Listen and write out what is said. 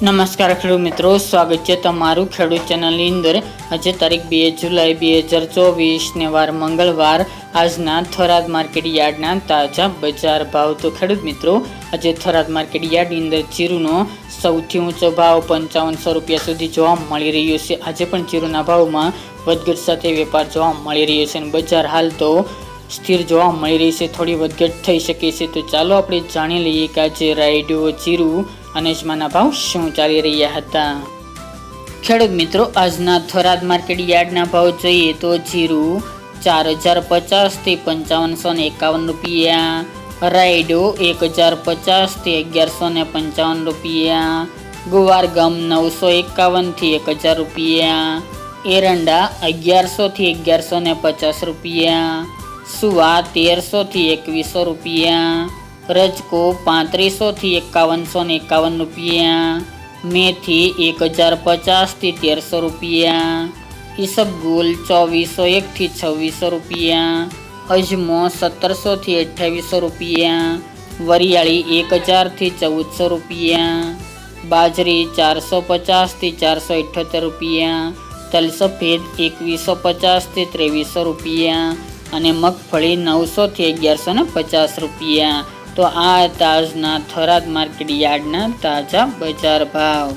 નમસ્કાર ખેડૂત મિત્રો, સ્વાગત છે તમારું ખેડૂત ચેનલની અંદર. આજે તારીખ બે જુલાઈ બે હજાર ચોવીસને વાર મંગળવાર. આજના થરાદ માર્કેટ યાર્ડના તાજા બજાર ભાવ. તો ખેડૂત મિત્રો, આજે થરાદ માર્કેટ યાર્ડની અંદર જીરુનો સૌથી ઊંચો ભાવ પંચાવનસો રૂપિયા સુધી જોવા મળી રહ્યો છે. આજે પણ જીરુના ભાવમાં વધઘટ સાથે વેપાર જોવા મળી રહ્યો છે અને બજાર હાલ તો સ્થિર જોવા મળી રહી છે, થોડી વધઘટ થઈ શકે છે. તો ચાલો આપણે જાણી લઈએ કે આજે રાયડો જીરું અને અજમાના ભાવ શું ચાલી રહ્યા હતા. ખેડૂત મિત્રો, આજના થરાદ માર્કેટ યાર્ડના ભાવ જોઈએ તો જીરું ચાર હજાર પચાસથી પંચાવનસો ને એકાવન રૂપિયા, રાયડો એક હજાર પચાસથી અગિયારસો ને પંચાવન રૂપિયા, ગુવાર ગમ નવસો એકાવનથી એક હજાર રૂપિયા, એરંડા અગિયારસોથી અગિયારસો ને પચાસ રૂપિયા સુવા તેરસોથી એકવીસો રૂપિયા? રજકો પાંત્રીસોથી એકાવનસો ને એકાવન રૂપિયા. મેથી એક હજાર પચાસથી તેરસો રૂપિયા. ઈસબગુલ ચોવીસો એકથી છવ્વીસો રૂપિયા. અજમો સત્તરસોથી અઠ્યાવીસો રૂપિયા. વરિયાળી એક હજારથી ચૌદસો રૂપિયા. બાજરી ચારસો પચાસથી ચારસો ઇઠ્યોતેર રૂપિયા. તલ સફેદ એકવીસો પચાસથી ત્રેવીસો રૂપિયા. અને મગફળી નવસોથી અગિયારસો ને પચાસ રૂપિયા. તો આ તાજના થરાદ માર્કેટ યાર્ડના તાજા બજાર ભાવ.